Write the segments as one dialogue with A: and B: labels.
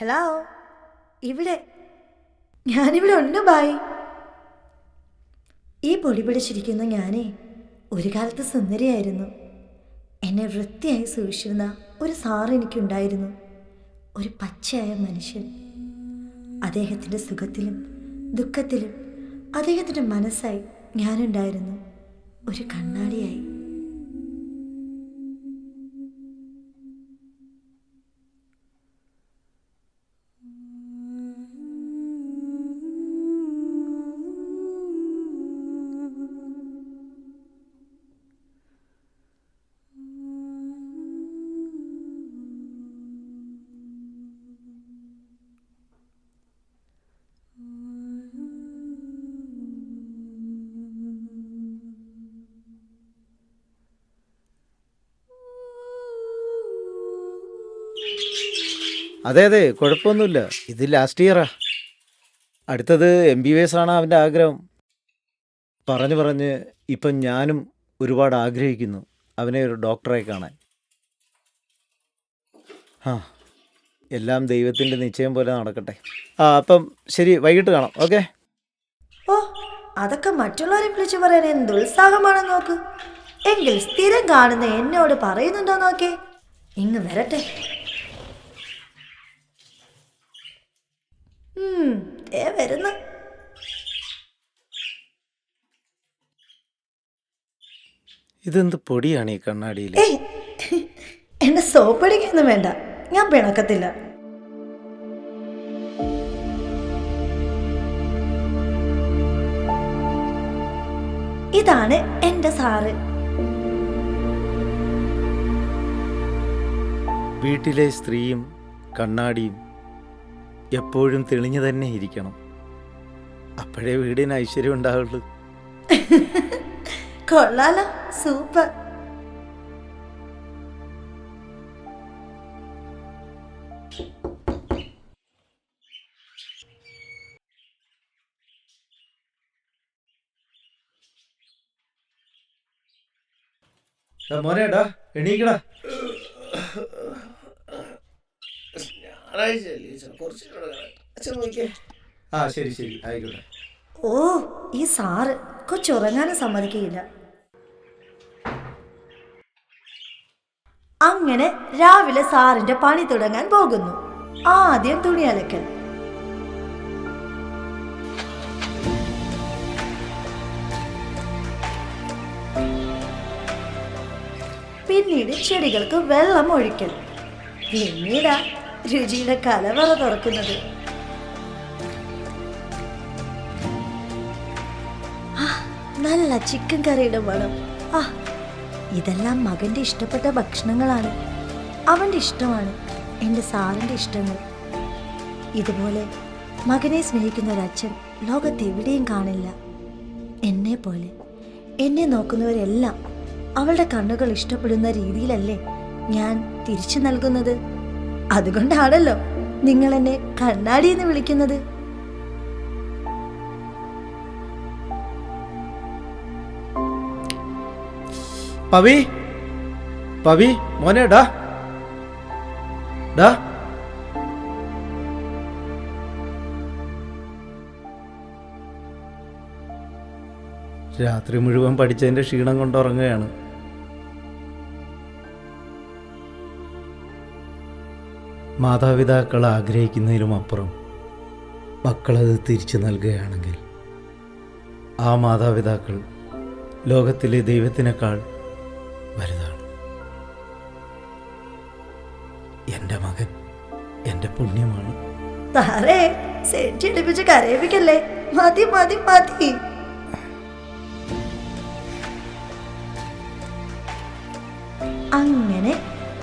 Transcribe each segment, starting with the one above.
A: Hello ഇവിടെ. ഞാനിവിടെ ഉണ്ട് ബായ്. ഈ പൊടി പിടിച്ചിരിക്കുന്ന ഞാനേ ഒരു കാലത്ത് സുന്ദരിയായിരുന്നു. എന്നെ വൃത്തിയായി സൂക്ഷിച്ചിരുന്ന ഒരു സാറ് എനിക്കുണ്ടായിരുന്നു. ഒരു പച്ചയായ മനുഷ്യൻ. അദ്ദേഹത്തിന്റെ സുഖത്തിലും ദുഃഖത്തിലും അദ്ദേഹത്തിന്റെ മനസ്സായി ഞാനുണ്ടായിരുന്നു. ഒരു കണ്ണാടിയായി.
B: അതെ അതെ കുഴപ്പമൊന്നുമില്ല. ഇത് ലാസ്റ്റ് ഇയറാ അടുത്തത് എം ബി എസ് ആണ് അവന്റെ ആഗ്രഹം. പറഞ്ഞു പറഞ്ഞ് ഇപ്പം ഞാനും ഒരുപാട് ആഗ്രഹിക്കുന്നു അവനെ ഒരു ഡോക്ടറെ കാണാൻ. ആ എല്ലാം ദൈവത്തിന്റെ നിശ്ചയം പോലെ നടക്കട്ടെ. ആ അപ്പം ശരി വൈകിട്ട് കാണാം ഓക്കെ?
A: ഓ അതൊക്കെ മറ്റുള്ളവരെ വിളിച്ചു പറയാൻ എന്തുത്സാഹമാണ് നോക്ക്. എങ്കിൽ സ്ഥിരം കാണുന്ന എന്നോട് പറയുന്നുണ്ടോ നോക്കേ? ഇങ്ങ് വരട്ടെ. ദേ വരുന്നു.
B: ഇതെന്ത് പൊടിയാണ് ഈ കണ്ണാടിയിൽ
A: എന്റെ എന്നെ സോപ്പടിക്കൊന്നും വേണ്ട. ഞാൻ പിണക്കത്തില്ല. ഇതാണ് എന്റെ സാറ്.
B: വീട്ടിലെ സ്ത്രീയും കണ്ണാടിയും എപ്പോഴും തെളിഞ്ഞു തന്നെ ഇരിക്കണം. അപ്പോഴേ വീടിന് ഐശ്വര്യം ഉണ്ടാവുള്ളൂ.
A: കൊള്ളാലോ. സൂപ്പർ.
B: മോനേടാ എണീക്കടാ. ആ ശരി ശരി. ആയിക്കോട്ടെ.
A: ഓ ഈ സാറ് കൊച്ചുറങ്ങാനും സമ്മതിക്കുകയില്ല. അങ്ങനെ രാവിലെ സാറിന്റെ പണി തുടങ്ങാൻ പോകുന്നു. ആദ്യം തുണി അലക്കൽ. പിന്നീട് ചെടികൾക്ക് വെള്ളം ഒഴിക്കൽ. പിന്നീടാ രുചിയുടെ കലവറ തുറക്കുന്നത്. നല്ല ചിക്കൻ കറിയുടെ മണം ആ ഇതെല്ലാം മകന്റെ ഇഷ്ടപ്പെട്ട ഭക്ഷണങ്ങളാണ്. അവന്റെ ഇഷ്ടമാണ് എന്റെ സാറിന്റെ ഇഷ്ടങ്ങൾ. ഇതുപോലെ മകനെ സ്നേഹിക്കുന്ന ഒരു അച്ഛൻ ലോകത്ത് എവിടെയും കാണില്ല. എന്നെ പോലെ എന്നെ നോക്കുന്നവരെല്ലാം അവളുടെ കണ്ണുകൾ ഇഷ്ടപ്പെടുന്ന രീതിയിലല്ലേ ഞാൻ തിരിച്ചു നൽകുന്നത്? അതുകൊണ്ടാണല്ലോ നിങ്ങൾ എന്നെ കണ്ണാടി എന്ന് വിളിക്കുന്നത്.
B: പവി പവി മോനെ ഡാ ഡാ. രാത്രി മുഴുവൻ പഠിച്ചതിന്റെ ക്ഷീണം കൊണ്ട് മാതാപിതാക്കൾ ആഗ്രഹിക്കുന്നതിലും അപ്പുറം മക്കളത് തിരിച്ചു നൽകുകയാണെങ്കിൽ ആ മാതാപിതാക്കൾ ലോകത്തിലെ ദൈവത്തിനേക്കാൾ വലുതാണ്. എന്റെ മകൻ എന്റെ പുണ്യമാണ്.
A: താരേ സെറ്റ് എടുപ്പിച്ച് കരയിപ്പിക്കല്ലേ? മതി മതി മതി.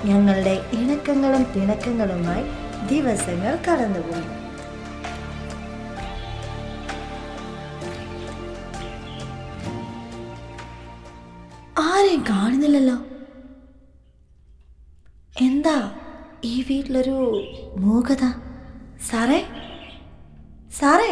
A: ഞങ്ങളുടെ ഇണക്കങ്ങളും പിണക്കങ്ങളുമായി ദിവസങ്ങൾ കടന്നുപോയി. ആരെയും കാണുന്നില്ലല്ലോ. എന്താ ഈ വീട്ടിലൊരു മൂകത? സാറേ? സാറേ?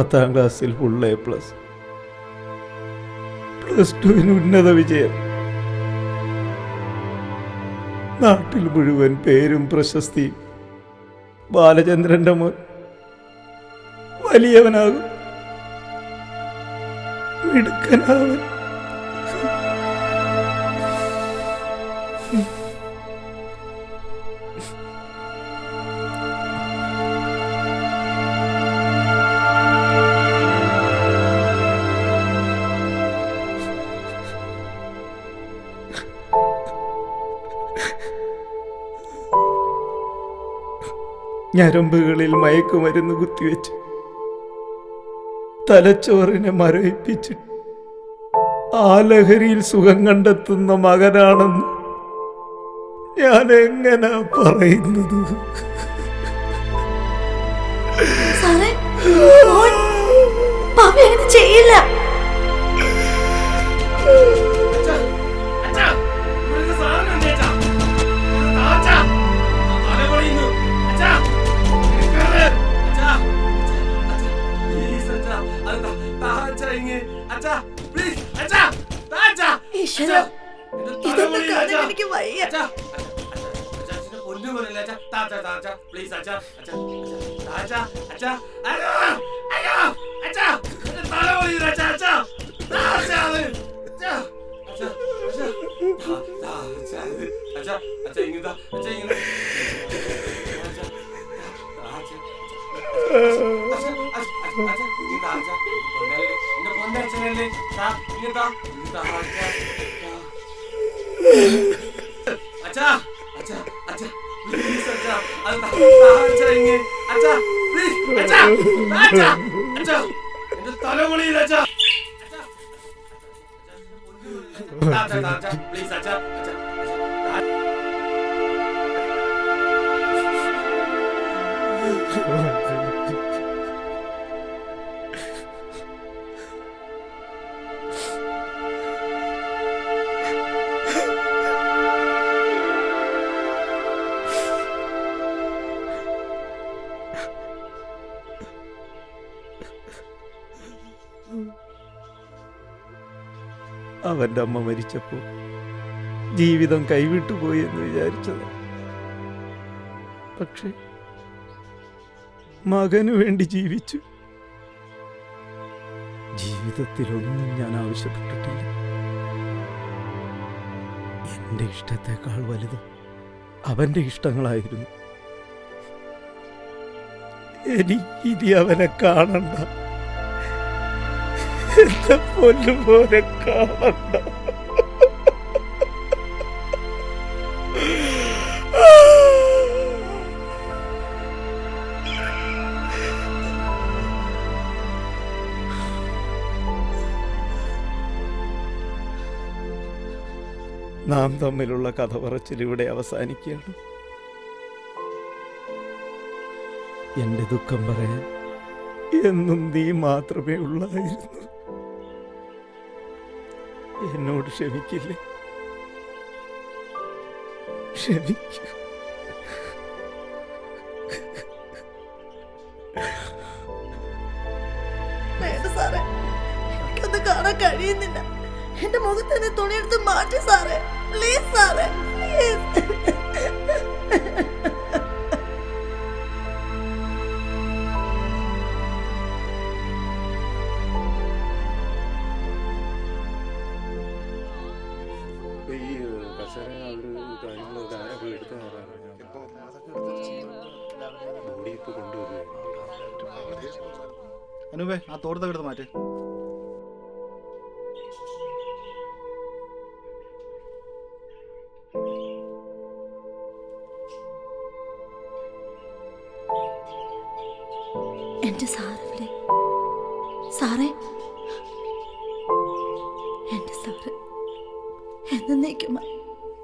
B: പത്താം ക്ലാസ്സിൽ ഫുൾ എ പ്ലസ് പ്ലസ് ടുവിന് ഉന്നത വിജയം. നാട്ടിൽ മുഴുവൻ പേരും പ്രശസ്തിയും. ബാലചന്ദ്രന്റെ മോൻ വലിയവനാകും. മിടുക്കനാവൻ. ഞരമ്പുകളിൽ മയക്കുമരുന്ന് കുത്തിവെച്ച് തലച്ചോറിനെ മരവിപ്പിച്ച് ആ ലഹരിയിൽ സുഖം കണ്ടെത്തുന്ന മകനാണെന്ന് ഞാൻ എങ്ങനെ പറയുന്നത്?
A: ചെയ്യില്ല? എനിക്ക് വയ്യ.
C: അച്ഛാ, അച്ഛാ, അച്ഛാ, അച്ഛന്റെ പൊന്നു പോലെയല്ലേ അച്ഛാ. താ അച്ഛാ, താ അച്ഛാ, അച്ഛാ, അച്ഛാ, അച്ഛാ, താ അച്ഛാ, അച്ഛാ, അയ്യോ, അയ്യോ, അച്ഛാ, എന്റെ തല പൊളിയുന്നു, അച്ഛാ, അച്ഛാ, താ അച്ഛാ അത്. അച്ഛാ, എന്റെ തലമുളിയിൽ അച്ഛാ പ്ലീസ് അച്ഛാ അച്ഛാ
B: അവന്റെ അമ്മ മരിച്ചപ്പോൾ ജീവിതം കൈവിട്ടുപോയി എന്ന് വിചാരിച്ചത് പക്ഷേ മകനു വേണ്ടി ജീവിച്ചു. ജീവിതത്തിലൊന്നും ഞാൻ ആവശ്യപ്പെട്ടിട്ടില്ല. എന്റെ ഇഷ്ടത്തെക്കാൾ വലുത് അവന്റെ ഇഷ്ടങ്ങളായിരുന്നു. എനിക്കിനി അവനെ കാണണ്ട. കാണണ്ട. നാം തമ്മിലുള്ള കഥ പറച്ചിൽ ഇവിടെ അവസാനിക്കുകയാണ്. എന്റെ ദുഃഖം പറയാൻ എന്നും നീ മാത്രമേ ഉള്ളായിരുന്നു. എന്നോട് ക്ഷമിക്കില്ലേ? ക്ഷമിക്കൂ.
A: കഴിയുന്നില്ല. എന്റെ മുഖത്ത് തുണിയെടുത്ത് മാറ്റി സാറേ. പ്ലീസ് സാറേ. പ്ലീസ്.
D: അനുപേ ആ തോട് എടുത്ത് മാറ്റ്.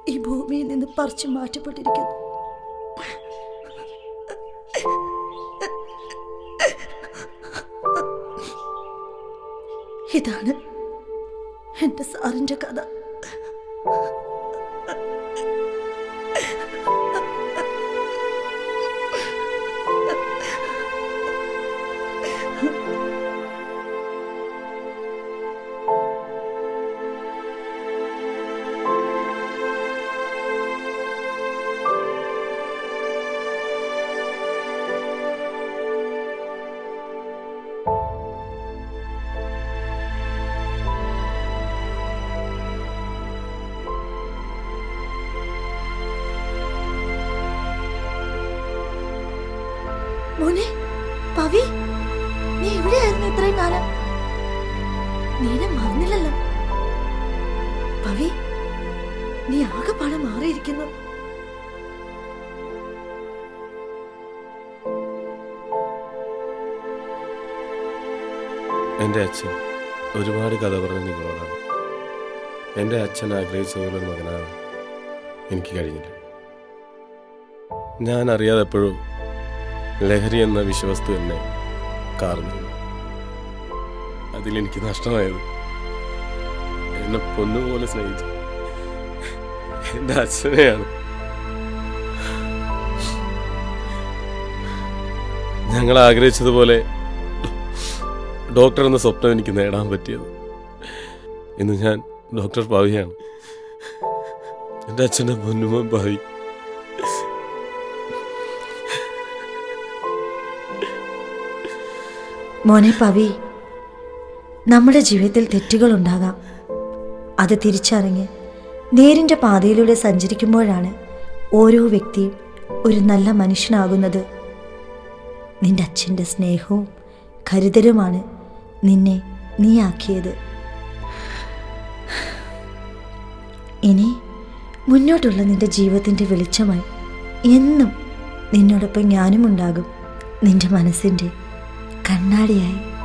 A: ഈ ഭൂമിയിൽ നിന്ന് പറിച്ചു മാറ്റപ്പെട്ടിരിക്കുന്നു. ഇതാണ് എന്റെ സാറിന്റെ കഥ. മോനെ പവി നീ എവിടെയായിരുന്നു ഇത്രയും കാലം. നീനെ മറന്നില്ലല്ലോ. പവി നീ ആകെ പണം മാറിയിരിക്കുന്നു.
E: എന്റെ അച്ഛൻ ഒരുപാട് കഥ പറഞ്ഞ നിങ്ങളോടാണ്. എന്റെ അച്ഛൻ ആഗ്രഹിച്ചതുപോലെ ഒരു മകനാണ് എനിക്ക് കഴിഞ്ഞില്ല. ഞാൻ അറിയാതെ എപ്പോഴും ലഹരി എന്ന വിശ്വസ്തു എന്നെ കാർന്നു. അതിലെനിക്ക് നഷ്ടമായത് എന്നെ പൊന്നുപോലെ സ്നേഹിച്ചു എന്റെ അച്ഛനെയാണ്. ഞങ്ങൾ ആഗ്രഹിച്ചതുപോലെ ഡോക്ടർ എന്ന സ്വപ്നം എനിക്ക് നേടാൻ പറ്റിയത്. ഇന്ന് ഞാൻ ഡോക്ടർ ഭാവിയാണ്. എന്റെ അച്ഛന്റെ പൊന്നുമ ഭാവി.
A: മോനെ പവി നമ്മുടെ ജീവിതത്തിൽ തെറ്റുകൾ ഉണ്ടാകാം അത് തിരിച്ചറിഞ്ഞ് നേരിന്റെ പാതയിലൂടെ സഞ്ചരിക്കുമ്പോഴാണ് ഓരോ വ്യക്തിയും ഒരു നല്ല മനുഷ്യനാകുന്നത്. നിന്റെ അച്ഛന്റെ സ്നേഹവും കരുതലുമാണ് നിന്നെ നീയാക്കിയത്. ഇനി മുന്നോട്ടുള്ള നിന്റെ ജീവിതത്തിന്റെ വെളിച്ചമായി എന്നും നിന്നോടൊപ്പം ഞാനും ഉണ്ടാകും നിന്റെ മനസ്സിന്റെ കണ്ണാടിയായി.